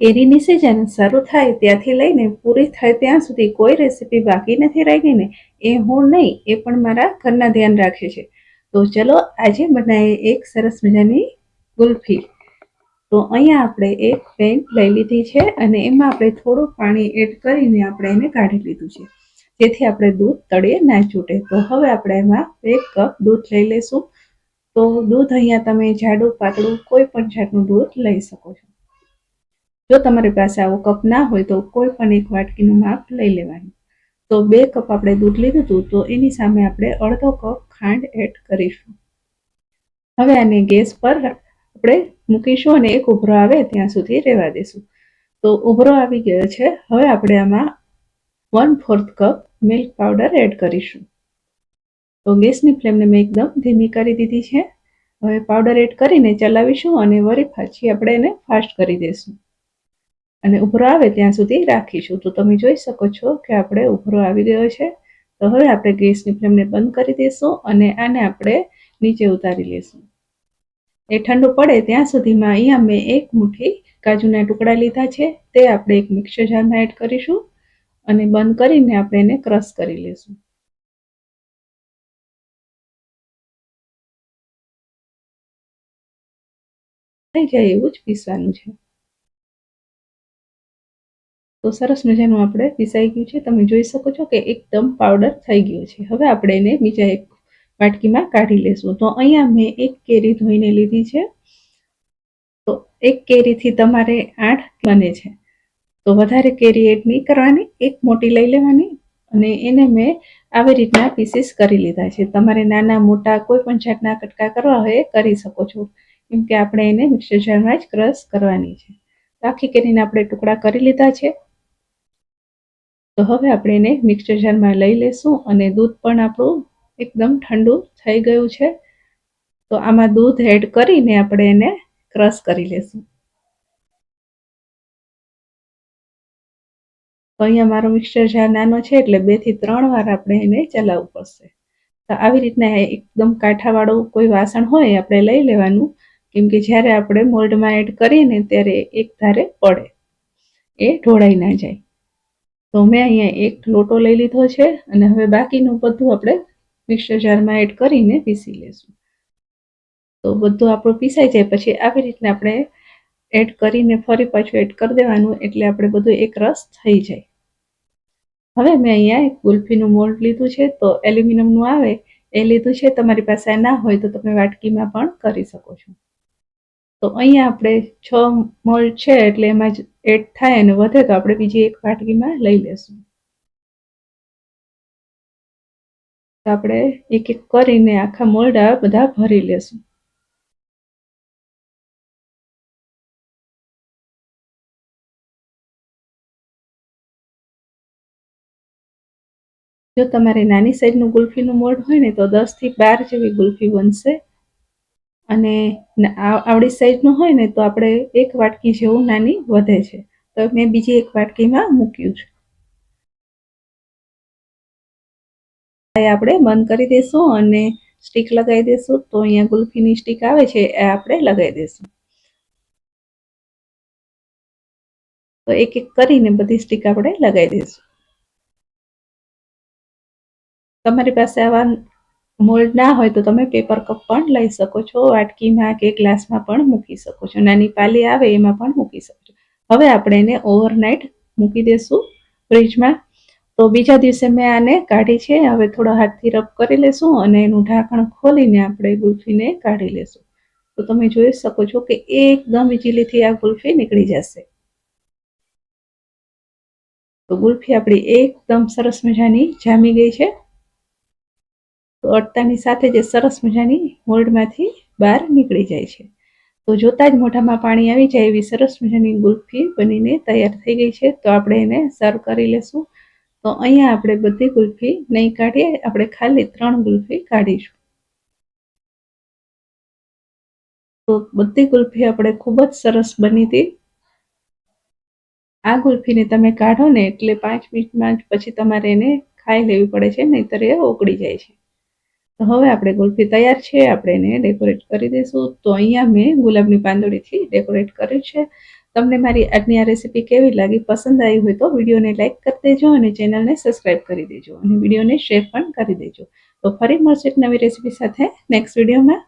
કેરીની સિઝન શરૂ થાય ત્યાંથી લઈને પૂરી થાય ત્યાં સુધી કોઈ રેસીપી બાકી નથી રહી ને એ હું નહીં, એ પણ મારા ઘરના ધ્યાન રાખે છે. તો ચલો આજે બનાવીએ એક સરસ મજાની ગુલ્ફી. તો અહીંયા આપણે એક પેન લઈ લીધી છે અને એમાં આપણે થોડું પાણી એડ કરીને આપણે એને કાઢી લીધું છે. જેથી આપણે દૂધ તળીએ ના છૂટે. તો હવે આપણે એમાં એક કપ દૂધ લઈ લઈશું. તો દૂધ અહીંયા તમે જાડું, પાતળું કોઈ પણ જાતનું દૂધ લઈ શકો છો. જો તમારી પાસે આવો કપ ના હોય તો કોઈ પણ એક વાટકીનું માપ લઈ લેવાનું. તો બે કપ આપણે દૂધ લીધું હતું, તો એની સામે આપણે અડધો કપ ખાંડ એડ કરીશું. હવે આને ગેસ પર આપણે મૂકીશું અને એક ઉભરો આવે ત્યાં સુધી રહેવા દઈશું તો ઉભરો આવી ગયો છે, હવે આપણે આમાં one fourth cup milk powder add કરીશું. તો ગેસની ફ્લેમને મેં એકદમ ધીમી કરી દીધી છે. હવે પાવડર એડ કરીને ચલાવીશું અને વળી પાછી આપણે એને ફાસ્ટ કરી દઈશું અને ઉભરો આવે ત્યાં સુધી રાખીશું. તો તમે જોઈ શકો છો કે આપણે ઉભરો આવી ગયો છે. તો હવે આપણે ગેસની ફ્લેમને બંધ કરી દઈશું અને આને આપણે નીચે ઉતારી લઈશું એ ઠંડુ પડે ત્યાં સુધીમાં અહીંયા મેં એક મુઠ્ઠી કાજુના ટુકડા લીધા છે. તે આપણે એક મિક્સર જારમાં એડ કરીશું અને બંધ કરીને આપણે એને ક્રશ કરી લઈશું થઈ જાય એવું જ પીસવાનું છે. તો સરસ મજાનું આપણે પીસાઈ ગયું છે. તમે જોઈ શકો છો કે એકદમ પાવડર થઈ ગયો છે. હવે આપણે એને બીજા એક વાટકીમાં કાઢી લેશું. તો અહીંયા મેં એક કેરી ધોઈને લીધી છે. તો એક કેરીથી તમારે આઠ બને છે. તો વધારે કેરી એડ નહીં કરવાની, એક મોટી લઈ લેવાની અને એને મેં આવી રીતના પીસીસ કરી લીધા છે. તમારે નાના, મોટા, કોઈ પણ જાતના કટકા કરવા હોય કરી શકો છો. કેમ કે આપણે એને મિક્સર જારમાં જ ક્રશ કરવાની છે. આખી કેરીના આપણે ટુકડા કરી લીધા છે. તો હવે આપણે એને મિક્સર જારમાં લઈ લેશું અને દૂધ પણ આપણું એકદમ ઠંડુ થઈ ગયું છે. તો આમાં દૂધ એડ કરીને આપણે એને ક્રશ કરી લેશું. તો અહીંયા મારો મિક્સર જાર નાનો છે એટલે બેથી ત્રણ વાર આપણે એને ચલાવવું પડશે. તો આવી રીતના એકદમ કાંઠાવાળું કોઈ વાસણ હોય આપણે લઈ લેવાનું. કેમ કે જ્યારે આપણે મોલ્ડમાં એડ કરીએ ને ત્યારે એક ધારે પડે. એ ઢોળાઈ ના જાય. તો મેં અહીંયા એક લોટો લઈ લીધો છે અને હવે બાકીનું બધું આપણે મિક્સર જારમાં એડ કરીને પીસી લેશું. તો બધું આપણું પીસાઈ જાય, પછી આવી રીતના આપણે એડ કરીને ફરી પાછું એડ કરી દેવાનું એટલે આપણે બધું એક રસ થઈ જાય. હવે મેં અહીંયા એક ગુલ્ફીનું મોલ્ડ લીધું છે, તો એલ્યુમિનિયમનું આવે એ લીધું છે. તમારી પાસે ના હોય તો તમે વાટકીમાં પણ કરી શકો છો. તો અહીંયા આપણે છ મોલ્ડ છે એટલે એમાં જ એડ થાય અને વધે તો આપણે બીજી એક વાટકીમાં લઈ લેશું. તો આપણે એક એક કરીને આખા મોલડા બધા ભરી લેશું. જો તમારે નાની સાઈઝનું ગુલ્ફીનું મોલ્ડ હોય ને તો દસથી બાર જેવી ગુલ્ફી બનશે. અને આવડી સાઈઝનું હોય ને તો આપણે એક વાટકી જેવું નાની વધે છે. તો મેં બીજી એક વાટકીમાં મૂક્યું છે. આપણે બંધ કરી દઈશું અને સ્ટીક લગાવી દઈશું તો અહીંયા ગુલ્ફીની સ્ટીક આવે છે, એ આપણે લગાવી દઈશું તો એક એક કરીને બધી સ્ટીક આપણે લગાવી દઈશું તમારી પાસે આવા મોલ્ડ ના હોય તો તમે પેપર કપ પણ લઈ શકો છો, વાટકીમાં કે ગ્લાસમાં પણ મૂકી શકો છો. નાની પાલી આવે એમાં પણ મૂકી શકો છો. હવે આપણે એને ઓવરનાઇટ મૂકી દઈશું ફ્રીજમાં તો બીજા દિવસે મેં આને કાઢી છે, હવે થોડો હાથથી રબ કરી લેશું અને એનું ઢાંકણ ખોલીને આપણે ગુલ્ફીને કાઢી લેશું. તો તમે જોઈ શકો છો કે એકદમ ઇઝીલીથી આ ગુલ્ફી નીકળી જશે. તો ગુલ્ફી આપણી એકદમ સરસ મજાની જામી ગઈ છે. તો અડતાની સાથે જે સરસ મજાની મોલ્ડમાંથી બહાર નીકળી જાય છે. તો જોતાં જ મોઢામાં પાણી આવી જાય એવી સરસ મજાની ગુલ્ફી બનીને તૈયાર થઈ ગઈ છે. તો આપણે એને સર્વ કરી લેશું. તો અહીંયા આપણે બધી ગુલ્ફી નહીં કાઢીએ, આપણે ખાલી ત્રણ ગુલ્ફી કાઢીશું. તો બધી ગુલ્ફી આપણે ખૂબ જ સરસ બની હતી. આ ગુલ્ફીને તમે કાઢો ને એટલે પાંચ મિનિટમાં જ પછી તમારે એને ખાઈ લેવી પડે છે, નહીતર એ ઓગળી જાય છે. તો હવે આપણે ગુલ્ફી તૈયાર છે, આપણે એને ડેકોરેટ કરી દઈશું. તો અહીંયા મેં ગુલાબની પાંદડીથી ડેકોરેટ કર્યું છે. તમને મારી આજની આ રેસીપી કેવી લાગી, પસંદ આવી હોય તો વિડીયોને લાઇક કરી દેજો અને ચેનલને સબસ્ક્રાઇબ કરી દેજો અને વિડીયોને શેર પણ કરી દેજો. તો ફરી મળશે એક નવી રેસીપી સાથે નેક્સ્ટ વિડીયોમાં